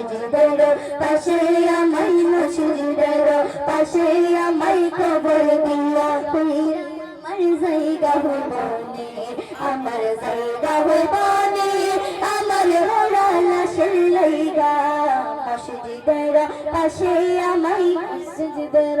মসজিদের পাশে আমাই মসজিদের পাশে আমাই খবর দিয়া কইরা আমার জায়গা হইবনে আমার জায়গা হইবনে আমার হরা লাশের লাইগা মসজিদের পাশে আমাই মসজিদের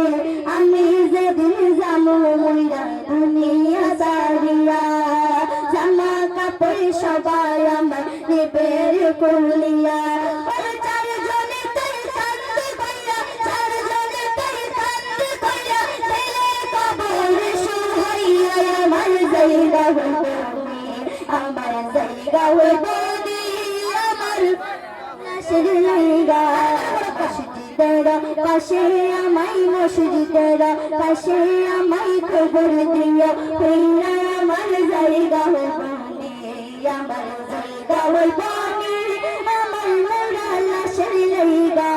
জায়গা হইবে আমার জায়গা হইবে আমার লাশের লাইগা মসজিদের পাশে আমাই মসজিদের পাশে আমাই খবর দিয়া কইরা আমার জায়গা হইবে আমার জায়গা হইবে আমার মোরা লাশের লাইগা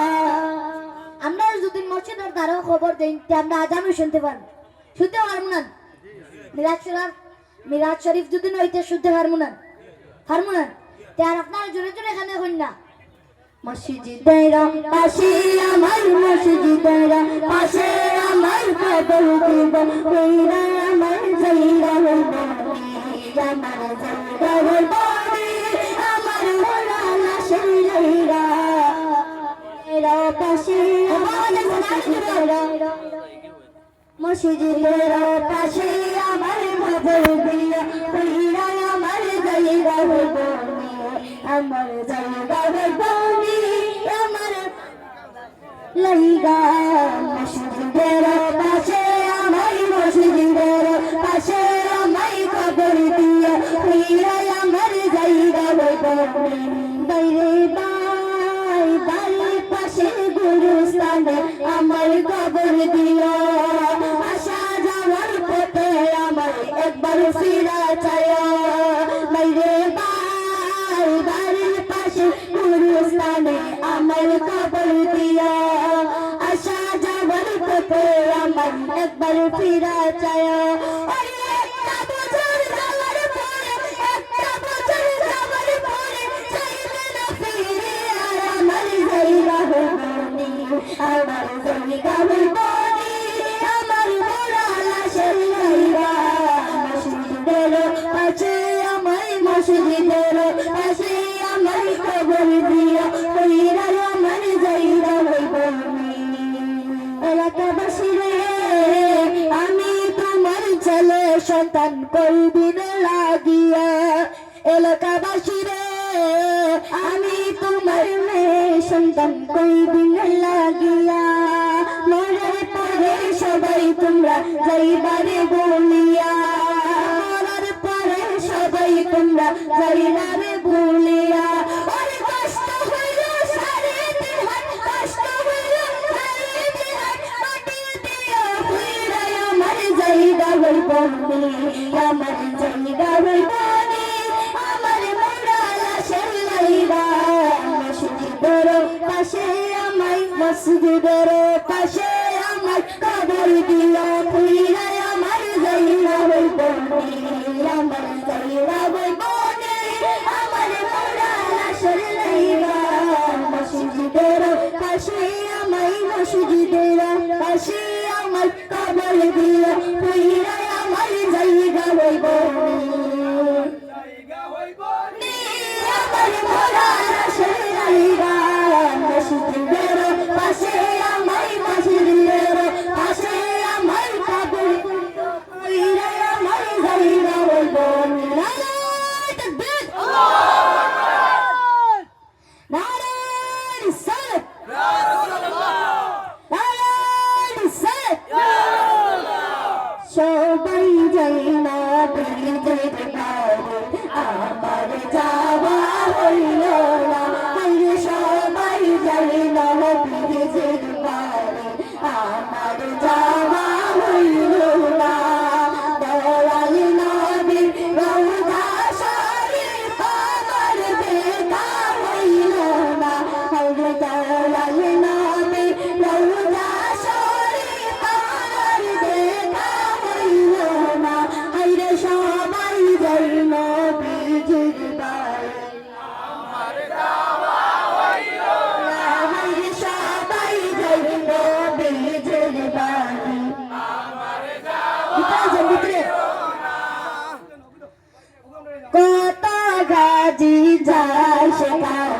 আমরা যদি মসজিদের দ্বারা খবর দেই তে আমরা আজানও শুনতে পারব। শুনতে পারব না। মিরাজ মিরাজ শরীফ যদি নইতে শুদ্ধ পারব না পারব তে আর আপনার জোরে জোরে এখানে হইন না। মসজিদের পাশে আমার, মসজিদের পাশে আমার কবর দিব। কইরা আমার জায়গা হইব আমার জায়গা হইব। আমার পাশে আমার মসজিদের পাশে আমার কবর দিয়া কইরা আমার জায়গা হইব আমার জায়গা হইব আমার লাইগা মসজিদের পাশে আমার মসজিদের পাশে আমায় কবর দিয়া কইরা আমার জায়গা হইব বাইরে বাই বাড়ির পাশে গুরুস্থানে আমার কবর দিয়া। একবার ফিরা চায় বাইরে বাই বাড়ির পাশে গুরুস্থানে আমার কবর দিয়া আসা যাওয়ার পথে আমার একবার ফিরা চায় ওরে মসজিদের পাশে আমার মসজিদের পাশে আমার খবর দিয়া কইরা আমার জায়গা হইবনি এলাকাবাসী রে আমি তোমার ছেলে সন্তান কইদিন লাগিয়া। এলাকাবাসী রে আমি তোমার মেয়ে সন্তান কইদিন লাগিয়া। মরার পরে সবাই তোমরা যাইবারে বলিয়া। যাইবারে বলিয়া ওরে কষ্ট হইল সারে দেহাত কষ্ট হইল সারে দেহাত মাটি দিয়া হইরা আমার জায়গা হইব আমার জায়গা হইব আমার মোরা লাশের লাইগা। মসজিদের পাশে আমায়, মসজিদের পাশে আমার কবর দিয়া হইরা আমার জায়গা হইব আমার জায়গা আমায় মসজিদের পাশে আমার কবর দিয়া হইরা আমার জায়গা হইব। আমার মোরা লাশের লাইগা মসজিদের পাশে জন্না বিজে আমার যাওয়া হইল। số 3